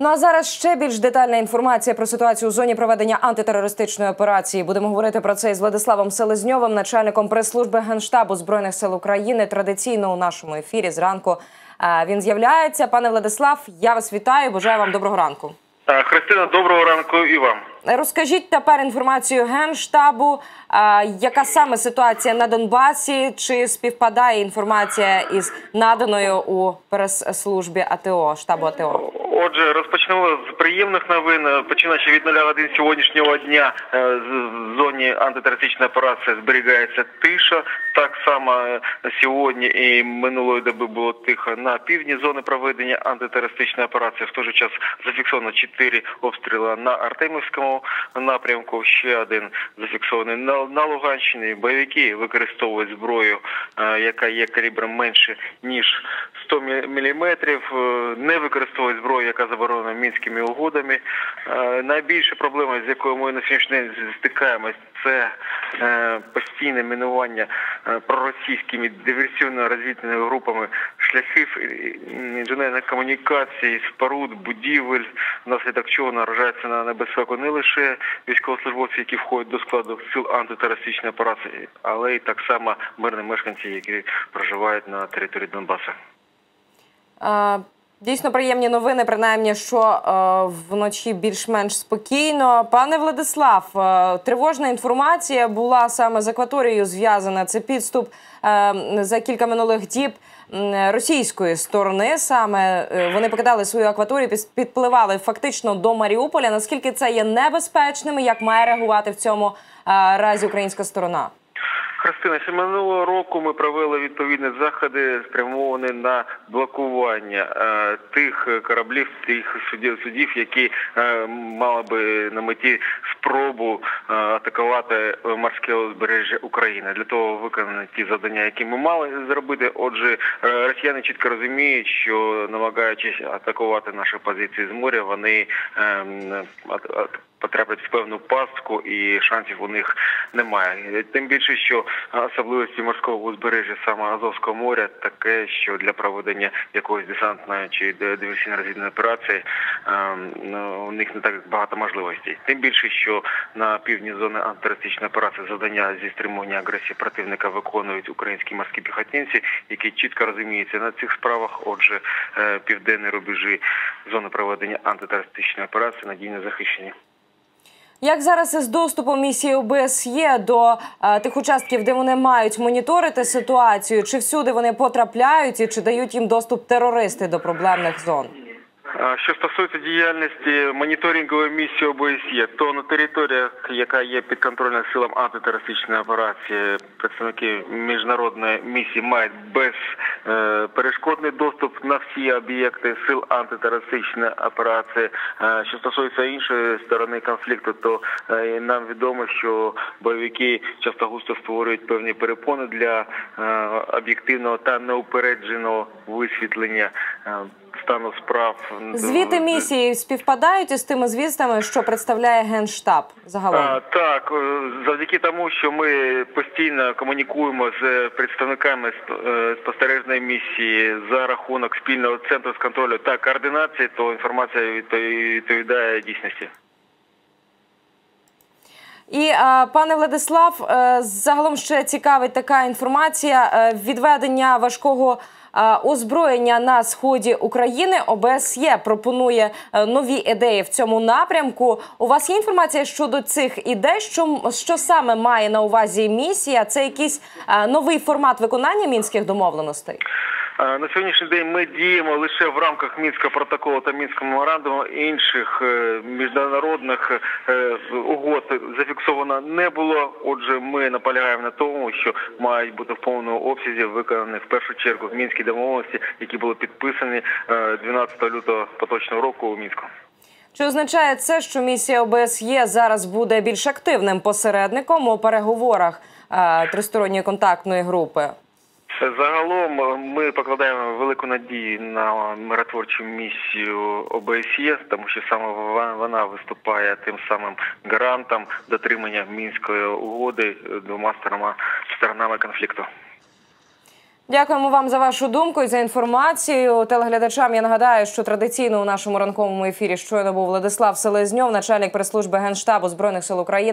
Ну а зараз ще більш детальна інформація про ситуацію у зоні проведення антитерористичної операції. Будемо говорити про це із Владиславом Селезньовим, начальником прес-служби генштабу збройних сил України. Традиційно у нашому ефірі зранку е, він з'являється. Пане Владислав, я вас вітаю. Бажаю вам доброго ранку. Е, Христина, доброго ранку і вам. Розкажіть тепер інформацію генштабу. е, Яка саме ситуація на Донбасі? Чи співпадає інформація із наданою у прес-службі АТО штабу АТО? Отже, розпочнемо з приємних новин. Е, Починаючи від нуля годин сьогоднішнього дня е, в зоні антитерористичної операції зберігається тиша. Так само е, сьогодні і минулої доби було тихо на півдні зони проведення антитерористичної операції. В той же час зафіксовано чотири обстріли на Артемівському напрямку. Ще один зафіксований на, Луганщині. Бойовики використовують зброю, е, яка є калібром менше ніж 100 мм, не використовують зброю, яка заборонена мінськими угодами. Е, Найбільша проблема, з якою ми на сьогоднішній день стикаємось, це е, постійне мінування е, проросійськими диверсійно-розвідними групами шляхів і інженерних комунікацій, споруд, будівель, внаслідок чого наражається на небезпеку не лише військовослужбовці, які входять до складу сил антитерористичної операції, але й так само мирні мешканці, які проживають на території Донбасу. Дійсно приємні новини, принаймні, що е, вночі більш-менш спокійно. Пане Владислав, е, тривожна інформація була саме з акваторією зв'язана. Це підступ е, за кілька минулих діб російської сторони. Саме е, вони покидали свою акваторію, підпливали фактично до Маріуполя. Наскільки це є небезпечним? Як має реагувати в цьому е, разі українська сторона? Христина, ще минулого року ми провели відповідні заходи, спрямовані на блокування е, тих кораблів, тих судів, судів, які е, мали би на меті спробу е, атакувати морське узбережжя України. Для того виконані ті завдання, які ми мали зробити. Отже, е, росіяни чітко розуміють, що намагаючись атакувати наші позиції з моря, вони е, м, от- от- потраплять в певну пастку і шансів у них немає. Тим більше, що особливості морського узбережжя саме Азовського моря таке, що для проведення якоїсь десантної чи диверсійно-розвідної операції ем, ну, у них не так багато можливостей. Тим більше, що на півдні зони антитерористичної операції завдання зі стримування агресії противника виконують українські морські піхотинці, які чітко розуміються на цих справах. Отже, е, південні рубежі зони проведення антитерористичної операції надійно захищені. Як зараз із доступом місії ОБСЄ до е, тих участків, де вони мають моніторити ситуацію, чи всюди вони потрапляють і чи дають їм доступ терористи до проблемних зон? Що стосується діяльності моніторингової місії ОБСЄ, то на територіях, яка є підконтрольна силам антитерористичної операції, представники міжнародної місії мають безперешкодний доступ на всі об'єкти сил антитерористичної операції. Е, Що стосується іншої сторони конфлікту, то е, нам відомо, що бойовики часто густо створюють певні перепони для е, об'єктивного та неупередженого висвітлення е, стану справ. Звіти місії співпадають із тими звістами, що представляє генштаб загалом. А, так, завдяки тому, що ми постійно комунікуємо з представниками е, спостережної місії за рахунок спільного центру з контролю та координації, то інформація відпові- відповідає дійсності. І пане Владислав, е, загалом ще цікавить така інформація е, відведення важкого. Озброєння на сході України ОБСЄ пропонує е, нові ідеї в цьому напрямку. У вас є інформація щодо цих ідей? Що, що саме має на увазі місія? Це якийсь е, новий формат виконання мінських домовленостей? Е, На сьогоднішній день ми діємо лише в рамках мінського протоколу та мінського меморандуму. Інших е, міжнародних е, угод зафіксовано не було. Отже, ми наполягаємо на тому, що мають бути в повному обсязі виконані в першу чергу мінські домовленості, які були підписані е, 12 лютого поточного року у мінську. Чи означає це, що місія ОБСЄ зараз буде більш активним посередником у переговорах е, тристоронньої контактної групи? Загалом е, ми покладаємо велику надію на миротворчу місію ОБСЄ, тому що саме вона- виступає тим самим гарантом дотримання мінської угоди двома сторонами сторонами конфлікту. Дякуємо вам за вашу думку і за інформацію. Телеглядачам я нагадаю, що традиційно у нашому ранковому ефірі щойно був Владислав Селезньов, начальник прес-служби Генштабу Збройних сил України.